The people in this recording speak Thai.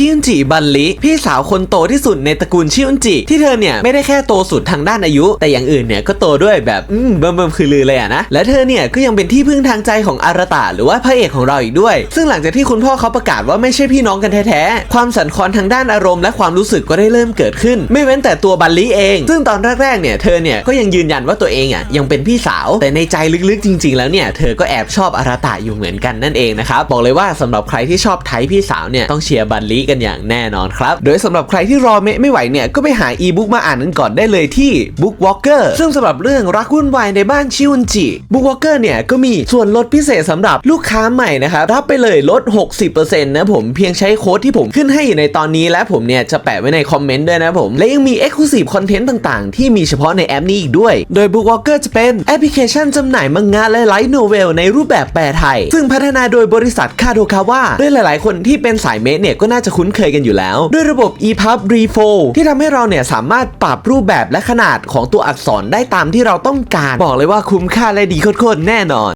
ชิยุนจิบันลิพี่สาวคนโตที่สุดในตระกูลชิยุนจิที่เธอเนี่ยไม่ได้แค่โตสุดทางด้านอายุ แต่อย่างอื่นเนี่ยก็โตด้วยแบบอืมเบิ่มเบิ่มคือลือเลยอะนะและเธอเนี่ยก็ยังเป็นที่พึ่งทางใจของอาราตะหรือว่าพระเอกของเราอีกด้วย ซึ่งหลังจากที่คุณพ่อเขาประกาศว่าไม่ใช่พี่น้องกันแท้ๆความสันคลอนทางด้านอารมณ์และความรู้สึกก็ได้เริ่มเกิดขึ้น ไม่เว้นแต่ตัวบัลลิเอง ซึ่งตอนแรกๆเนี่ยเธอเนี่ยก็ยังยืนยันว่าตัวเองอะยังเป็นพี่สาว แต่ในใจลึกๆจริง ๆ แล้วเนี่ยเธอก็แอบชอบอาราตะอยู่เหมือนกันนั่นเองนะครับบอกเลยว่าสำหรับใครที่ชอบไทยพี่สาวเนี่ยต้องเชียร์บัลลิกันอย่างแน่นอนครับ โดยสำหรับใครที่รอเมะไม่ไหวเนี่ยก็ไปหาอีบุ๊กมาอ่านกันก่อนได้เลยที่ Book Walker ซึ่งสำหรับเรื่องรักวุ่นวายในบ้านชิอุนจิ Book Walker เนี่ยก็มีส่วนลดพิเศษสำหรับลูกค้าใหม่นะครับรับไปเลยลด 60%นะผมเพียงใช้โค้ดที่ผมขึ้นให้อยู่ในตอนนี้และผมเนี่ยจะแปะไว้ในคอมเมนต์ด้วยนะผมและยังมี Exclusive Content ต่างๆ ที่มีเฉพาะในแอปนี้อีกด้วย โดย Book Walker จะเป็นแอปพลิเคชันจำหน่ายมังงะและไลท์โนเวลในรูปแบบแปลไทย ซึ่งพัฒนาโดยบริษัทคาโดคาว่าด้วยหลายๆ คนที่เป็นสายเมสเนี่ยก็น่าจะคุ้นเคยกันอยู่แล้ว ด้วยระบบ EPUB Refold ที่ทำให้เราเนี่ยสามารถปรับรูปแบบและขนาดของตัวอักษรได้ตามที่เราต้องการ บอกเลยว่าคุ้มค่าและดีโคตรๆแน่นอน